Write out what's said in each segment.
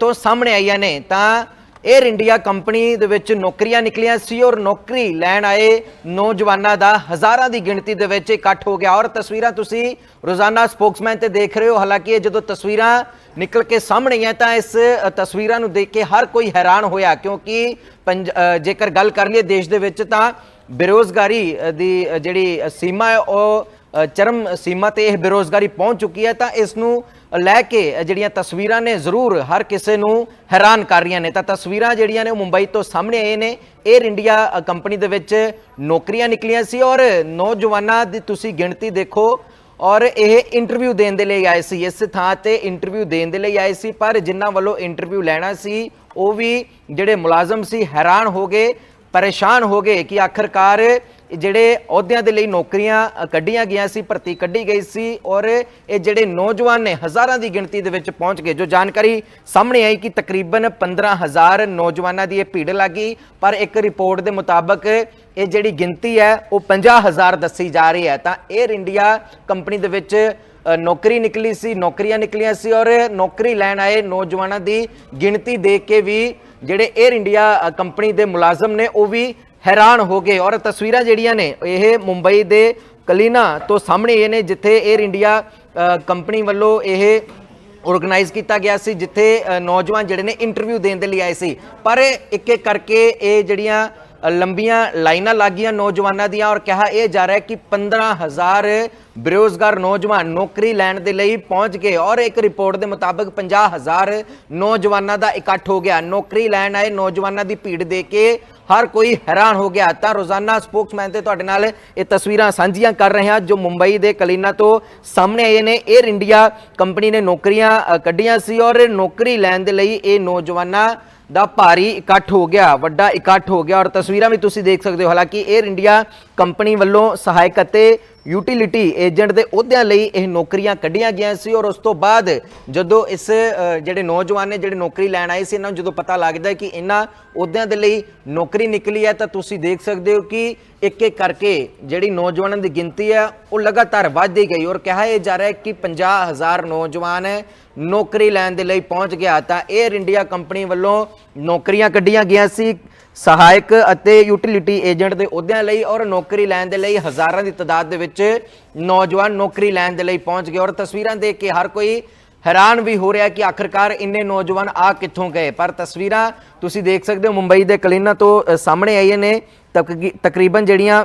ਤੋਂ ਸਾਹਮਣੇ ਆਈਆਂ ਨੇ, ਤਾਂ 에ਅਰ ਇੰਡੀਆ ਕੰਪਨੀ ਦੇ ਵਿੱਚ ਨੌਕਰੀਆਂ ਨਿਕਲੀਆਂ ਸੀ ਔਰ ਨੌਕਰੀ ਲੈਣ ਆਏ ਨੌਜਵਾਨਾਂ ਦਾ ਹਜ਼ਾਰਾਂ ਦੀ ਗਿਣਤੀ ਦੇ ਵਿੱਚ ਇਕੱਠ ਹੋ ਗਿਆ। ਔਰ ਤਸਵੀਰਾਂ ਤੁਸੀਂ ਰੋਜ਼ਾਨਾ ਸਪੋਕਸਮੈਨ ਤੇ ਦੇਖ ਰਹੇ ਹੋ। ਹਾਲਾਂਕਿ ਇਹ ਜਦੋਂ ਤਸਵੀਰਾਂ ਨਿਕਲ ਕੇ ਸਾਹਮਣੇ ਆਈਆਂ, ਤਾਂ ਇਸ ਤਸਵੀਰਾਂ ਨੂੰ ਦੇਖ ਕੇ ਹਰ ਕੋਈ ਹੈਰਾਨ ਹੋਇਆ, ਕਿਉਂਕਿ ਪੰਜ- ਜੇਕਰ ਗੱਲ ਕਰ ਲਈਏ ਦੇਸ਼ ਦੇ ਵਿੱਚ, ਤਾਂ ਬੇਰੋਜ਼ਗਾਰੀ ਦੀ ਜਿਹੜੀ ਸੀਮਾ ਹੈ, ਉਹ ਚਰਮ ਸੀਮਾ ਤੇ ਇਹ ਬੇਰੋਜ਼ਗਾਰੀ ਪਹੁੰਚ ਚੁੱਕੀ ਹੈ, ਤਾਂ ਇਸ ਨੂੰ ਲੈ ਕੇ ਜਿਹੜੀਆਂ ਤਸਵੀਰਾਂ ਨੇ ਜ਼ਰੂਰ ਹਰ ਕਿਸੇ ਨੂੰ ਹੈਰਾਨ ਕਰ ਰਹੀਆਂ ਨੇ। ਤਾਂ ਤਸਵੀਰਾਂ ਜਿਹੜੀਆਂ ਨੇ ਉਹ ਮੁੰਬਈ ਤੋਂ ਸਾਹਮਣੇ ਆਏ ਨੇ। 에ਅਰ ਇੰਡੀਆ ਕੰਪਨੀ ਦੇ ਵਿੱਚ ਨੌਕਰੀਆਂ ਨਿਕਲੀਆਂ ਸੀ ਔਰ ਨੌਜਵਾਨਾਂ ਦੀ ਤੁਸੀਂ ਗਿਣਤੀ ਦੇਖੋ ਔਰ ਇਹ ਇੰਟਰਵਿਊ ਦੇਣ ਦੇ ਲਈ ਆਏ ਸੀ। ਇਸ ਥਾਂ ਤੇ ਇੰਟਰਵਿਊ ਦੇਣ ਦੇ ਲਈ ਆਏ ਸੀ, ਪਰ ਜਿਨ੍ਹਾਂ ਵੱਲੋਂ ਇੰਟਰਵਿਊ ਲੈਣਾ ਸੀ, ਉਹ ਵੀ ਜਿਹੜੇ ਮੁਲਾਜ਼ਮ ਸੀ, ਹੈਰਾਨ ਹੋ ਗਏ, ਪਰੇਸ਼ਾਨ ਹੋ ਗਏ ਕਿ ਆਖਰਕਾਰ ਜਿਹੜੇ ਅਹੁਦਿਆਂ ਦੇ ਲਈ ਨੌਕਰੀਆਂ ਕੱਢੀਆਂ ਗਈਆਂ ਸੀ, ਭਰਤੀ ਕੱਢੀ ਗਈ ਸੀ ਔਰ ਇਹ ਜਿਹੜੇ ਨੌਜਵਾਨ ਨੇ ਹਜ਼ਾਰਾਂ ਦੀ ਗਿਣਤੀ ਦੇ ਵਿੱਚ ਪਹੁੰਚ ਗਏ, ਜੋ ਜਾਣਕਾਰੀ ਸਾਹਮਣੇ ਆਈ ਕਿ ਤਕਰੀਬਨ 15000 ਨੌਜਵਾਨਾਂ ਦੀ ਇਹ ਭੀੜ ਲੱਗੀ, ਪਰ ਇੱਕ ਰਿਪੋਰਟ ਦੇ ਮੁਤਾਬਕ ਇਹ ਜਿਹੜੀ ਗਿਣਤੀ ਹੈ, ਉਹ 50000 ਦੱਸੀ ਜਾ ਰਹੀ ਹੈ। ਤਾਂ 에ਅਰ ਇੰਡੀਆ ਕੰਪਨੀ ਦੇ ਵਿੱਚ ਨੌਕਰੀ ਨਿਕਲੀ ਸੀ, ਨੌਕਰੀਆਂ ਨਿਕਲੀਆਂ ਸੀ ਔਰ ਨੌਕਰੀ ਲੈਣ ਆਏ ਨੌਜਵਾਨਾਂ ਦੀ ਗਿਣਤੀ ਦੇਖ ਕੇ ਵੀ ਜਿਹੜੇ 에ਅਰ ਇੰਡੀਆ ਕੰਪਨੀ ਦੇ ਮੁਲਾਜ਼ਮ ਨੇ, ਉਹ ਵੀ ਹੈਰਾਨ ਹੋ ਗਏ ਔਰ ਤਸਵੀਰਾਂ ਜਿਹੜੀਆਂ ਨੇ, ਇਹ ਮੁੰਬਈ ਦੇ ਕਲੀਨਾ ਤੋਂ ਸਾਹਮਣੇ ਇਹ ਨੇ, ਜਿੱਥੇ 에ਅਰ ਇੰਡੀਆ ਕੰਪਨੀ ਵੱਲੋਂ ਇਹ ਆਰਗੇਨਾਈਜ਼ ਕੀਤਾ ਗਿਆ ਸੀ, ਜਿੱਥੇ ਨੌਜਵਾਨ ਜਿਹੜੇ ਨੇ ਇੰਟਰਵਿਊ ਦੇਣ ਦੇ ਲਈ ਆਏ ਸੀ। ਪਰ ਇੱਕ ਇੱਕ ਕਰਕੇ ਇਹ ਜਿਹੜੀਆਂ ਲੰਬੀਆਂ ਲਾਈਨਾਂ ਲੱਗੀਆਂ ਨੌਜਵਾਨਾਂ ਦੀਆਂ ਔਰ ਕਿਹਾ ਇਹ ਜਾ ਰਿਹਾ ਕਿ 15000 ਬੇਰੋਜ਼ਗਾਰ ਨੌਜਵਾਨ ਨੌਕਰੀ ਲੈਣ ਦੇ ਲਈ ਪਹੁੰਚ ਗਏ ਔਰ ਇੱਕ ਰਿਪੋਰਟ ਦੇ ਮੁਤਾਬਕ 50000 ਨੌਜਵਾਨਾਂ ਦਾ ਇਕੱਠ ਹੋ ਗਿਆ। ਨੌਕਰੀ ਲੈਣ ਆਏ ਨੌਜਵਾਨਾਂ ਦੀ ਭੀੜ ਦੇ ਕੇ ਹਰ ਕੋਈ ਹੈਰਾਨ ਹੋ ਗਿਆ। ਤਾਂ ਰੋਜ਼ਾਨਾ ਸਪੋਕਸਮੈਨ ਤੇ ਤੁਹਾਡੇ ਨਾਲ ਇਹ ਤਸਵੀਰਾਂ ਸਾਂਝੀਆਂ ਕਰ ਰਹੇ ਹਾਂ, ਜੋ ਮੁੰਬਈ ਦੇ ਕਲੀਨਾ ਤੋਂ ਸਾਹਮਣੇ ਆਏ ਨੇ। 에ਅਰ ਇੰਡੀਆ ਕੰਪਨੀ ਨੇ ਨੌਕਰੀਆਂ ਕੱਢੀਆਂ ਸੀ ਔਰ ਨੌਕਰੀ ਲੈਣ ਦੇ ਲਈ ਇਹ ਨੌਜਵਾਨਾਂ ਦਾ ਭਾਰੀ ਇਕੱਠ ਹੋ ਗਿਆ, ਵੱਡਾ ਇਕੱਠ ਹੋ ਗਿਆ। ਔਰ ਤਸਵੀਰਾਂ ਵੀ ਤੁਸੀਂ ਦੇਖ ਸਕਦੇ ਹੋ। ਹਾਲਾਂਕਿ 에ਅਰ ਇੰਡੀਆ ਕੰਪਨੀ ਵੱਲੋਂ ਸਹਾਇਕ ਅਤੇ ਯੂਟਿਲਿਟੀ ਏਜੰਟ ਦੇ ਅਹੁਦਿਆਂ ਲਈ ਇਹ ਨੌਕਰੀਆਂ ਕੱਢੀਆਂ ਗਈਆਂ ਸੀ ਔਰ ਉਸ ਤੋਂ ਬਾਅਦ ਜਦੋਂ ਇਸ ਜਿਹੜੇ ਨੌਜਵਾਨ ਨੇ ਜਿਹੜੇ ਨੌਕਰੀ ਲੈਣ ਆਏ ਸੀ, ਇਹਨਾਂ ਨੂੰ ਜਦੋਂ ਪਤਾ ਲੱਗਦਾ ਕਿ ਇਹਨਾਂ ਅਹੁਦਿਆਂ ਦੇ ਲਈ ਨੌਕਰੀ ਨਿਕਲੀ ਹੈ, ਤਾਂ ਤੁਸੀਂ ਦੇਖ ਸਕਦੇ ਹੋ ਕਿ ਇੱਕ ਇੱਕ ਕਰਕੇ ਜਿਹੜੀ ਨੌਜਵਾਨਾਂ ਦੀ ਗਿਣਤੀ ਹੈ, ਉਹ ਲਗਾਤਾਰ ਵੱਧਦੀ ਗਈ ਔਰ ਕਿਹਾ ਇਹ ਜਾ ਰਿਹਾ ਹੈ ਕਿ 50000 ਨੌਜਵਾਨ ਨੌਕਰੀ ਲੈਣ ਦੇ ਲਈ ਪਹੁੰਚ ਗਿਆ, ਤਾਂ 에ਅਰ ਇੰਡੀਆ ਕੰਪਨੀ ਵੱਲੋਂ ਨੌਕਰੀਆਂ ਕੱਢੀਆਂ ਗਈਆਂ ਸੀ। ਸਹਾਇਕ ਅਤੇ ਯੂਟਿਲਿਟੀ ਏਜੰਟ ਦੇ ਅਹੁਦਿਆਂ ਲਈ ਔਰ ਨੌਕਰੀ ਲੈਣ ਦੇ ਲਈ ਹਜ਼ਾਰਾਂ ਦੀ ਤਾਦਾਦ ਦੇ ਵਿੱਚ ਨੌਜਵਾਨ ਨੌਕਰੀ ਲੈਣ ਦੇ ਲਈ ਪਹੁੰਚ ਗਏ। ਔਰ ਤਸਵੀਰਾਂ ਦੇਖ ਕੇ ਹਰ ਕੋਈ ਹੈਰਾਨ ਵੀ ਹੋ ਰਿਹਾ ਕਿ ਆਖਰਕਾਰ ਇੰਨੇ ਨੌਜਵਾਨ ਆ ਕਿੱਥੋਂ ਗਏ। ਪਰ ਤਸਵੀਰਾਂ ਤੁਸੀਂ ਦੇਖ ਸਕਦੇ ਹੋ, ਮੁੰਬਈ ਦੇ ਕਲੀਨਾ ਤੋਂ ਸਾਹਮਣੇ ਆਈਆਂ ਨੇ। ਤਕ- ਤਕਰੀਬਨ ਜਿਹੜੀਆਂ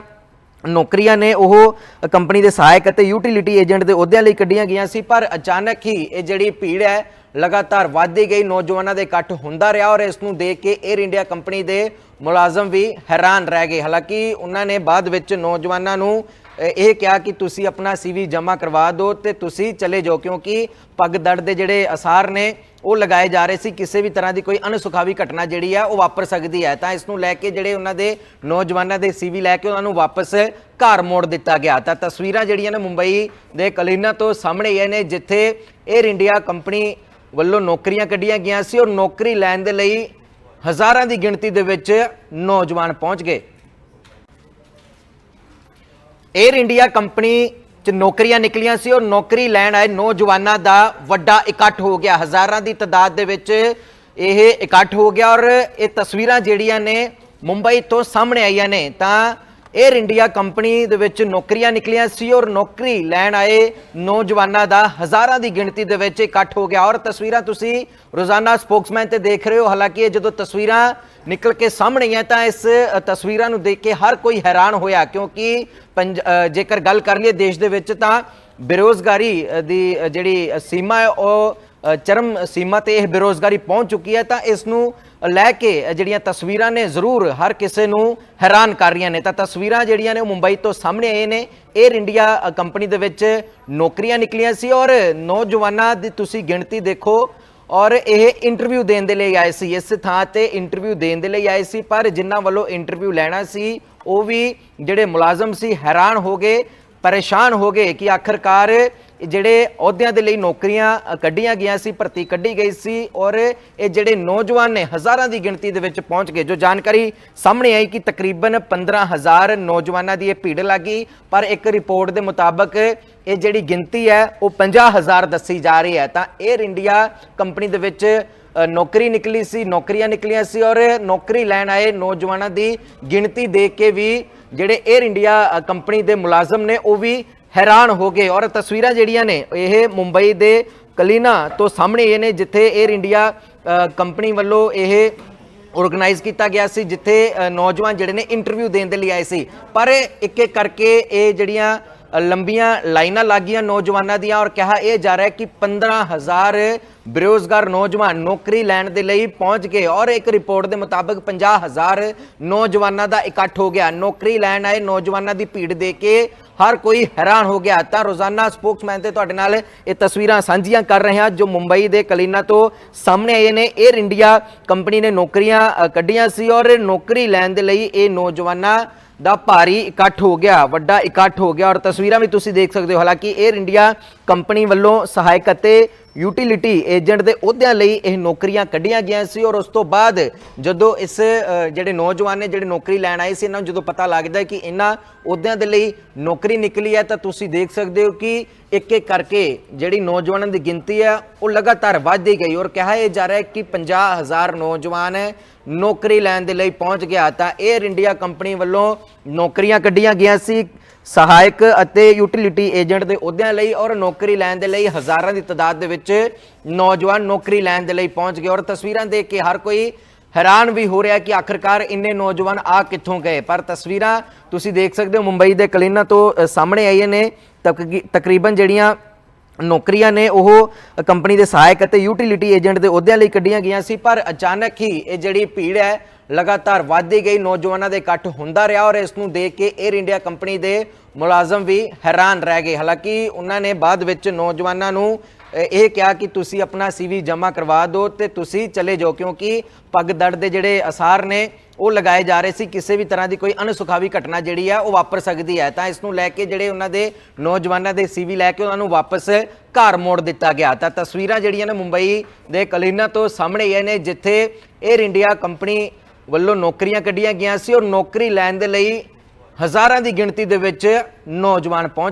ਨੌਕਰੀਆਂ ਨੇ, ਉਹ ਕੰਪਨੀ ਦੇ ਸਹਾਇਕ ਅਤੇ ਯੂਟਿਲਿਟੀ ਏਜੰਟ ਦੇ ਅਹੁਦਿਆਂ ਲਈ ਕੱਢੀਆਂ ਗਈਆਂ ਸੀ। ਪਰ ਅਚਾਨਕ ਹੀ ਇਹ ਜਿਹੜੀ ਭੀੜ ਹੈ ਲਗਾਤਾਰ ਵੱਧਦੀ ਗਈ, ਨੌਜਵਾਨਾਂ ਦੇ ਇਕੱਠ ਹੁੰਦਾ ਰਿਹਾ ਔਰ ਇਸ ਨੂੰ ਦੇਖ ਕੇ 에ਅਰ ਇੰਡੀਆ ਕੰਪਨੀ ਦੇ ਮੁਲਾਜ਼ਮ ਵੀ ਹੈਰਾਨ ਰਹਿ ਗਏ। ਹਾਲਾਂਕਿ ਉਹਨਾਂ ਨੇ ਬਾਅਦ ਵਿੱਚ ਨੌਜਵਾਨਾਂ ਨੂੰ ਇਹ ਕਿਹਾ ਕਿ ਤੁਸੀਂ ਆਪਣਾ ਸੀਵੀ ਜਮ੍ਹਾਂ ਕਰਵਾ ਦਿਓ ਤੇ ਤੁਸੀਂ ਚਲੇ ਜਾਓ, ਕਿਉਂਕਿ ਪੱਗ ਦੜ ਦੇ ਜਿਹੜੇ ਅਸਾਰ ਨੇ, ਉਹ ਲਗਾਏ ਜਾ ਰਹੇ ਸੀ। ਕਿਸੇ ਵੀ ਤਰ੍ਹਾਂ ਦੀ ਕੋਈ ਅਨਸੁਖਾਵੀ ਘਟਨਾ ਜਿਹੜੀ ਹੈ ਉਹ ਵਾਪਰ ਸਕਦੀ ਹੈ। ਤਾਂ ਇਸ ਨੂੰ ਲੈ ਕੇ ਜਿਹੜੇ ਉਹਨਾਂ ਦੇ ਨੌਜਵਾਨਾਂ ਦੇ ਸੀਵੀ ਲੈ ਕੇ ਉਹਨਾਂ ਨੂੰ ਵਾਪਸ ਘਰ ਮੋੜ ਦਿੱਤਾ ਗਿਆ। ਤਾਂ ਤਸਵੀਰਾਂ ਜਿਹੜੀਆਂ ਨੇ ਮੁੰਬਈ ਦੇ ਕਲੀਨਾ ਤੋਂ ਸਾਹਮਣੇ ਆਏ ਨੇ, ਜਿੱਥੇ 에ਅਰ ਇੰਡੀਆ ਕੰਪਨੀ ਵੱਲੋਂ ਨੌਕਰੀਆਂ ਕੱਢੀਆਂ ਗਈਆਂ ਸੀ ਔਰ ਨੌਕਰੀ ਲੈਣ ਦੇ ਲਈ ਹਜ਼ਾਰਾਂ ਦੀ ਗਿਣਤੀ ਦੇ ਵਿੱਚ ਨੌਜਵਾਨ ਪਹੁੰਚ ਗਏ। 에ਅਰ ਇੰਡੀਆ ਕੰਪਨੀ ਚ ਨੌਕਰੀਆਂ ਨਿਕਲੀਆਂ ਸੀ ਔਰ ਨੌਕਰੀ ਲੈਣ ਆਏ ਨੌਜਵਾਨਾਂ ਦਾ ਵੱਡਾ ਇਕੱਠ ਹੋ ਗਿਆ। ਹਜ਼ਾਰਾਂ ਦੀ ਤਾਦਾਦ ਦੇ ਵਿੱਚ ਇਹ ਇਕੱਠ ਹੋ ਗਿਆ ਔਰ ਇਹ ਤਸਵੀਰਾਂ ਜਿਹੜੀਆਂ ਨੇ ਮੁੰਬਈ ਤੋਂ ਸਾਹਮਣੇ ਆਈਆਂ ਨੇ ਤਾਂ 에ਅਰ ਇੰਡੀਆ ਕੰਪਨੀ ਦੇ ਵਿੱਚ ਨੌਕਰੀਆਂ ਨਿਕਲੀਆਂ ਸੀ ਔਰ ਨੌਕਰੀ ਲੈਣ ਆਏ ਨੌਜਵਾਨਾਂ ਦਾ ਹਜ਼ਾਰਾਂ ਦੀ ਗਿਣਤੀ ਦੇ ਵਿੱਚ ਇਕੱਠ ਹੋ ਗਿਆ। ਔਰ ਤਸਵੀਰਾਂ ਤੁਸੀਂ ਰੋਜ਼ਾਨਾ ਸਪੋਕਸਮੈਨ ਤੇ ਦੇਖ ਰਹੇ ਹੋ। ਹਾਲਾਂਕਿ ਇਹ ਜਦੋਂ ਤਸਵੀਰਾਂ ਨਿਕਲ ਕੇ ਸਾਹਮਣੇ ਆਈਆਂ ਤਾਂ ਇਸ ਤਸਵੀਰਾਂ ਨੂੰ ਦੇਖ ਕੇ ਹਰ ਕੋਈ ਹੈਰਾਨ ਹੋਇਆ ਕਿਉਂਕਿ ਪੰਜ- ਜੇਕਰ ਗੱਲ ਕਰ ਲਈਏ ਦੇਸ਼ ਦੇ ਵਿੱਚ ਤਾਂ ਬੇਰੋਜ਼ਗਾਰੀ ਦੀ ਜਿਹੜੀ ਸੀਮਾ ਹੈ ਉਹ ਚਰਮ ਸੀਮਾ ਤੇ ਇਹ ਬੇਰੋਜ਼ਗਾਰੀ ਪਹੁੰਚ ਚੁੱਕੀ ਹੈ ਤਾਂ ਇਸ ਨੂੰ ਲੈ ਕੇ ਜਿਹੜੀਆਂ ਤਸਵੀਰਾਂ ਨੇ, ਜ਼ਰੂਰ ਹਰ ਕਿਸੇ ਨੂੰ ਹੈਰਾਨ ਕਰ ਰਹੀਆਂ ਨੇ। ਤਾਂ ਤਸਵੀਰਾਂ ਜਿਹੜੀਆਂ ਨੇ, ਉਹ ਮੁੰਬਈ ਤੋਂ ਸਾਹਮਣੇ ਆਏ ਨੇ। 에ਅਰ ਇੰਡੀਆ ਕੰਪਨੀ ਦੇ ਵਿੱਚ ਨੌਕਰੀਆਂ ਨਿਕਲੀਆਂ ਸੀ ਔਰ ਨੌਜਵਾਨਾਂ ਦੀ ਤੁਸੀਂ ਗਿਣਤੀ ਦੇਖੋ ਔਰ ਇਹ ਇੰਟਰਵਿਊ ਦੇਣ ਦੇ ਲਈ ਆਏ ਸੀ। ਇਸ ਥਾਂ ਤੇ ਇੰਟਰਵਿਊ ਦੇਣ ਦੇ ਲਈ ਆਏ ਸੀ, ਪਰ ਜਿਨ੍ਹਾਂ ਵੱਲੋਂ ਇੰਟਰਵਿਊ ਲੈਣਾ ਸੀ, ਉਹ ਵੀ ਜਿਹੜੇ ਮੁਲਾਜ਼ਮ ਸੀ, ਹੈਰਾਨ ਹੋ ਗਏ, ਪਰੇਸ਼ਾਨ ਹੋ ਗਏ ਕਿ ਆਖਰਕਾਰ ਜਿਹੜੇ ਅਹੁਦਿਆਂ ਦੇ ਲਈ ਨੌਕਰੀਆਂ ਕੱਢੀਆਂ ਗਈਆਂ ਸੀ, ਭਰਤੀ ਕੱਢੀ ਗਈ ਸੀ ਔਰ ਇਹ ਜਿਹੜੇ ਨੌਜਵਾਨ ਨੇ ਹਜ਼ਾਰਾਂ ਦੀ ਗਿਣਤੀ ਦੇ ਵਿੱਚ ਪਹੁੰਚ ਗਏ, ਜੋ ਜਾਣਕਾਰੀ ਸਾਹਮਣੇ ਆਈ ਕਿ ਤਕਰੀਬਨ 15000 ਨੌਜਵਾਨਾਂ ਦੀ ਇਹ ਭੀੜ ਲੱਗੀ। ਪਰ ਇੱਕ ਰਿਪੋਰਟ ਦੇ ਮੁਤਾਬਕ ਇਹ ਜਿਹੜੀ ਗਿਣਤੀ ਹੈ, ਉਹ 50000 ਦੱਸੀ ਜਾ ਰਹੀ ਹੈ। ਤਾਂ 에ਅਰ ਇੰਡੀਆ ਕੰਪਨੀ ਦੇ ਵਿੱਚ ਨੌਕਰੀ ਨਿਕਲੀ ਸੀ, ਨੌਕਰੀਆਂ ਨਿਕਲੀਆਂ ਸੀ ਔਰ ਨੌਕਰੀ ਲੈਣ ਆਏ ਨੌਜਵਾਨਾਂ ਦੀ ਗਿਣਤੀ ਦੇਖ ਕੇ ਵੀ ਜਿਹੜੇ 에ਅਰ ਇੰਡੀਆ ਕੰਪਨੀ ਦੇ ਮੁਲਾਜ਼ਮ ਨੇ, ਉਹ ਵੀ ਹੈਰਾਨ ਹੋ ਗਏ ਔਰ ਤਸਵੀਰਾਂ ਜਿਹੜੀਆਂ ਨੇ, ਇਹ ਮੁੰਬਈ ਦੇ ਕਲੀਨਾ ਤੋਂ ਸਾਹਮਣੇ ਇਹ ਨੇ, ਜਿੱਥੇ 에ਅਰ ਇੰਡੀਆ ਕੰਪਨੀ ਵੱਲੋਂ ਇਹ ਆਰਗੇਨਾਈਜ਼ ਕੀਤਾ ਗਿਆ ਸੀ, ਜਿੱਥੇ ਨੌਜਵਾਨ ਜਿਹੜੇ ਨੇ ਇੰਟਰਵਿਊ ਦੇਣ ਦੇ ਲਈ ਆਏ ਸੀ। ਪਰ ਇੱਕ ਇੱਕ ਕਰਕੇ ਇਹ ਜਿਹੜੀਆਂ ਲੰਬੀਆਂ ਲਾਈਨਾਂ ਲੱਗੀਆਂ ਨੌਜਵਾਨਾਂ ਦੀਆਂ ਔਰ ਕਿਹਾ ਇਹ ਜਾ ਰਿਹਾ ਹੈ ਕਿ 15000 ਬੇਰੋਜ਼ਗਾਰ ਨੌਜਵਾਨ ਨੌਕਰੀ ਲੈਣ ਦੇ ਲਈ ਪਹੁੰਚ ਗਏ ਔਰ ਇੱਕ ਰਿਪੋਰਟ ਦੇ ਮੁਤਾਬਕ 50000 ਨੌਜਵਾਨਾਂ ਦਾ ਇਕੱਠ ਹੋ ਗਿਆ। ਨੌਕਰੀ ਲੈਣ ਆਏ ਨੌਜਵਾਨਾਂ ਦੀ ਭੀੜ ਦੇ ਕੇ ਹਰ ਕੋਈ ਹੈਰਾਨ ਹੋ ਗਿਆ। ਤਾਂ ਰੋਜ਼ਾਨਾ ਸਪੋਕਸਮੈਨ ਤੇ ਤੁਹਾਡੇ ਨਾਲ ਇਹ ਤਸਵੀਰਾਂ ਸਾਂਝੀਆਂ ਕਰ ਰਹੇ ਹਾਂ, ਜੋ ਮੁੰਬਈ ਦੇ ਕਲੀਨਾ ਤੋਂ ਸਾਹਮਣੇ ਆਏ ਨੇ। 에ਅਰ ਇੰਡੀਆ ਕੰਪਨੀ ਨੇ ਨੌਕਰੀਆਂ ਕੱਢੀਆਂ ਸੀ ਔਰ ਨੌਕਰੀ ਲੈਣ ਦੇ ਲਈ ਇਹ ਨੌਜਵਾਨਾਂ ਦਾ ਭਾਰੀ ਇਕੱਠ ਹੋ ਗਿਆ, ਵੱਡਾ ਇਕੱਠ ਹੋ ਗਿਆ। ਔਰ ਤਸਵੀਰਾਂ ਵੀ ਤੁਸੀਂ ਦੇਖ ਸਕਦੇ ਹੋ। ਹਾਲਾਂਕਿ 에ਅਰ ਇੰਡੀਆ ਕੰਪਨੀ ਵੱਲੋਂ ਸਹਾਇਕ ਅਤੇ ਯੂਟਿਲਿਟੀ ਏਜੰਟ ਦੇ ਅਹੁਦਿਆਂ ਲਈ ਇਹ ਨੌਕਰੀਆਂ ਕੱਢੀਆਂ ਗਈਆਂ ਸੀ ਔਰ ਉਸ ਤੋਂ ਬਾਅਦ ਜਦੋਂ ਇਸ ਜਿਹੜੇ ਨੌਜਵਾਨ ਨੇ ਜਿਹੜੇ ਨੌਕਰੀ ਲੈਣ ਆਏ ਸੀ, ਇਹਨਾਂ ਨੂੰ ਜਦੋਂ ਪਤਾ ਲੱਗਦਾ ਕਿ ਇਹਨਾਂ ਅਹੁਦਿਆਂ ਦੇ ਲਈ ਨੌਕਰੀ ਨਿਕਲੀ ਹੈ ਤਾਂ ਤੁਸੀਂ ਦੇਖ ਸਕਦੇ ਹੋ ਕਿ ਇੱਕ ਇੱਕ ਕਰਕੇ ਜਿਹੜੀ ਨੌਜਵਾਨਾਂ ਦੀ ਗਿਣਤੀ ਹੈ, ਉਹ ਲਗਾਤਾਰ ਵੱਧਦੀ ਗਈ ਔਰ ਕਿਹਾ ਇਹ ਜਾ ਰਿਹਾ ਹੈ ਕਿ 50000 ਨੌਜਵਾਨ ਨੌਕਰੀ ਲੈਣ ਦੇ ਲਈ ਪਹੁੰਚ ਗਿਆ ਤਾਂ 에ਅਰ ਇੰਡੀਆ ਕੰਪਨੀ ਵੱਲੋਂ ਨੌਕਰੀਆਂ ਕੱਢੀਆਂ ਗਈਆਂ ਸੀ। ਸਹਾਇਕ ਅਤੇ ਯੂਟਿਲਿਟੀ ਏਜੰਟ ਦੇ ਅਹੁਦਿਆਂ ਲਈ ਔਰ ਨੌਕਰੀ ਲੈਣ ਦੇ ਲਈ ਹਜ਼ਾਰਾਂ ਦੀ ਤਾਦਾਦ ਦੇ ਵਿੱਚ ਨੌਜਵਾਨ ਨੌਕਰੀ ਲੈਣ ਦੇ ਲਈ ਪਹੁੰਚ ਗਏ। ਔਰ ਤਸਵੀਰਾਂ ਦੇਖ ਕੇ ਹਰ ਕੋਈ ਹੈਰਾਨ ਵੀ ਹੋ ਰਿਹਾ ਕਿ ਆਖਰਕਾਰ ਇੰਨੇ ਨੌਜਵਾਨ ਆ ਕਿੱਥੋਂ ਗਏ। ਪਰ ਤਸਵੀਰਾਂ ਤੁਸੀਂ ਦੇਖ ਸਕਦੇ ਹੋ, ਮੁੰਬਈ ਦੇ ਕਲੀਨਾ ਤੋਂ ਸਾਹਮਣੇ ਆਈਆਂ ਨੇ। ਤਕ- ਤਕਰੀਬਨ ਜਿਹੜੀਆਂ ਨੌਕਰੀਆਂ ਨੇ, ਉਹ ਕੰਪਨੀ ਦੇ ਸਹਾਇਕ ਅਤੇ ਯੂਟਿਲਿਟੀ ਏਜੰਟ ਦੇ ਅਹੁਦਿਆਂ ਲਈ ਕੱਢੀਆਂ ਗਈਆਂ ਸੀ। ਪਰ ਅਚਾਨਕ ਹੀ ਇਹ ਜਿਹੜੀ ਭੀੜ ਹੈ ਲਗਾਤਾਰ ਵੱਧਦੀ ਗਈ, ਨੌਜਵਾਨਾਂ ਦੇ ਇਕੱਠ ਹੁੰਦਾ ਰਿਹਾ ਔਰ ਇਸ ਨੂੰ ਦੇਖ ਕੇ 에ਅਰ ਇੰਡੀਆ ਕੰਪਨੀ ਦੇ ਮੁਲਾਜ਼ਮ ਵੀ ਹੈਰਾਨ ਰਹਿ ਗਏ। ਹਾਲਾਂਕਿ ਉਹਨਾਂ ਨੇ ਬਾਅਦ ਵਿੱਚ ਨੌਜਵਾਨਾਂ ਨੂੰ ਇਹ ਕਿਹਾ ਕਿ ਤੁਸੀਂ ਆਪਣਾ ਸੀਵੀ ਜਮ੍ਹਾਂ ਕਰਵਾ ਦਿਓ ਤੇ ਤੁਸੀਂ ਚਲੇ ਜਾਓ, ਕਿਉਂਕਿ ਪੱਗ ਦੜ ਦੇ ਜਿਹੜੇ ਅਸਾਰ ਨੇ, ਉਹ ਲਗਾਏ ਜਾ ਰਹੇ ਸੀ। ਕਿਸੇ ਵੀ ਤਰ੍ਹਾਂ ਦੀ ਕੋਈ ਅਣਸੁਖਾਵੀ ਘਟਨਾ ਜਿਹੜੀ ਆ, ਉਹ ਵਾਪਰ ਸਕਦੀ ਹੈ। ਤਾਂ ਇਸ ਨੂੰ ਲੈ ਕੇ ਜਿਹੜੇ ਉਹਨਾਂ ਦੇ ਨੌਜਵਾਨਾਂ ਦੇ ਸੀਵੀ ਲੈ ਕੇ ਉਹਨਾਂ ਨੂੰ ਵਾਪਸ ਘਰ ਮੋੜ ਦਿੱਤਾ ਗਿਆ। ਤਾਂ ਤਸਵੀਰਾਂ ਜਿਹੜੀਆਂ ਨੇ ਮੁੰਬਈ ਦੇ ਕਲੀਨਾ ਤੋਂ ਸਾਹਮਣੇ ਆਏ ਨੇ, ਜਿੱਥੇ 에ਅਰ ਇੰਡੀਆ ਕੰਪਨੀ ਵੱਲੋਂ ਨੌਕਰੀਆਂ ਕੱਢੀਆਂ ਗਈਆਂ ਸੀ ਔਰ ਨੌਕਰੀ ਲੈਣ ਦੇ ਲਈ ਹਜ਼ਾਰਾਂ ਦੀ ਗਿਣਤੀ ਦੇ ਵਿੱਚ ਨੌਜਵਾਨ ਪਹੁੰਚ